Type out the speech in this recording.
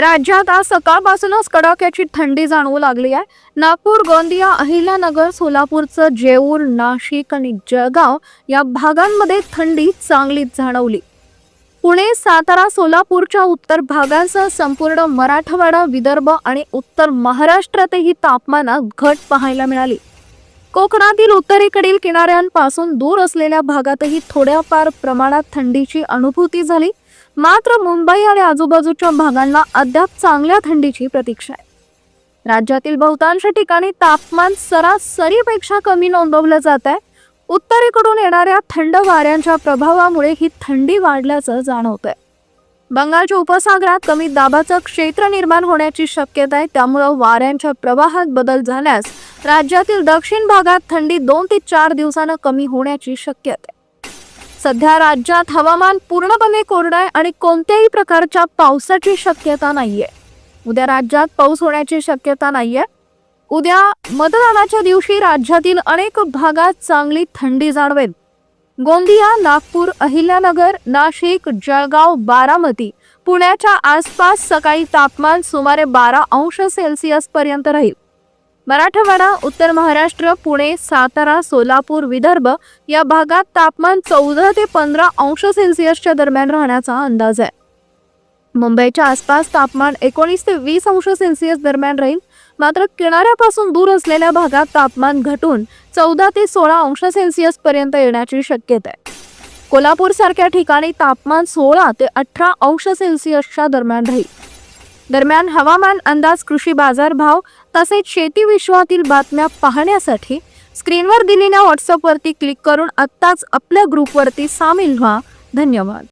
राज्यात आज सकाळपासूनच कडाक्याची थंडी जाणवू लागली आहे. नागपूर गोंदिया अहिल्यानगर सोलापूरचं जेऊर नाशिक आणि जळगाव या भागांमध्ये थंडी चांगलीच जाणवली. पुणे सातारा सोलापूरच्या उत्तर भागांसह संपूर्ण मराठवाडा विदर्भ आणि उत्तर महाराष्ट्रातही तापमानात घट पाहायला मिळाली. कोकणातील उत्तरेकडील किनाऱ्यांपासून दूर असलेल्या भागातही थोड्याफार प्रमाणात थंडीची अनुभूती झाली. मात्र मुंबई आणि आजूबाजूच्या भागांना अद्याप चांगल्या थंडीची प्रतीक्षा आहे. राज्यातील बहुतांश ठिकाणी तापमान सरासरीपेक्षा कमी नोंदवलं जात आहे. उत्तरेकडून येणाऱ्या थंड वाऱ्यांच्या प्रभावामुळे ही थंडी वाढल्याचं जाणवतंय. बंगालच्या उपसागरात कमी दाबाचं क्षेत्र निर्माण होण्याची शक्यता आहे. त्यामुळं वाऱ्यांच्या प्रवाहात बदल झाल्यास राज्यातील दक्षिण भागात थंडी दोन ते चार दिवसानं कमी होण्याची शक्यता आहे. सध्या राज्यात हवामान पूर्णपणे कोरडं आहे आणि कोणत्याही प्रकारच्या पावसाची शक्यता नाहीये. उद्या राज्यात पाऊस होण्याची शक्यता नाहीये. उद्या मतदानाच्या दिवशी राज्यातील अनेक भागात चांगली थंडी जाणवेल. गोंदिया नागपूर अहिल्यानगर नाशिक जळगाव बारामती पुण्याच्या आसपास सकाळी तापमान सुमारे बारा अंश सेल्सिअस पर्यंत राहील. मराठवाडा उत्तर महाराष्ट्र पुणे सातारा सोलापूर विदर्भ या भागात तापमान चौदा ते पंधरा अंश सेल्सिअसच्या दरम्यान राहण्याचा अंदाज आहे. मुंबईच्या आसपास तापमान एकोणीस ते वीस अंश सेल्सिअस दरम्यान राहील. मात्र किनाऱ्यापासून दूर असलेल्या भागात तापमान घटून चौदा ते सोळा अंश सेल्सिअस पर्यंत येण्याची शक्यता आहे. कोल्हापूर सारख्या ठिकाणी तापमान सोळा ते अठरा अंश सेल्सिअसच्या दरम्यान राहील. दरम्यान हवामान अंदाज कृषी बाजार भाव तसेच शेती विश्वातील बातम्या पाहण्यासाठी स्क्रीनवर दिलेल्या व्हॉट्सअपवरती क्लिक करून आत्ताच आपल्या ग्रुपवरती सामील व्हा. धन्यवाद.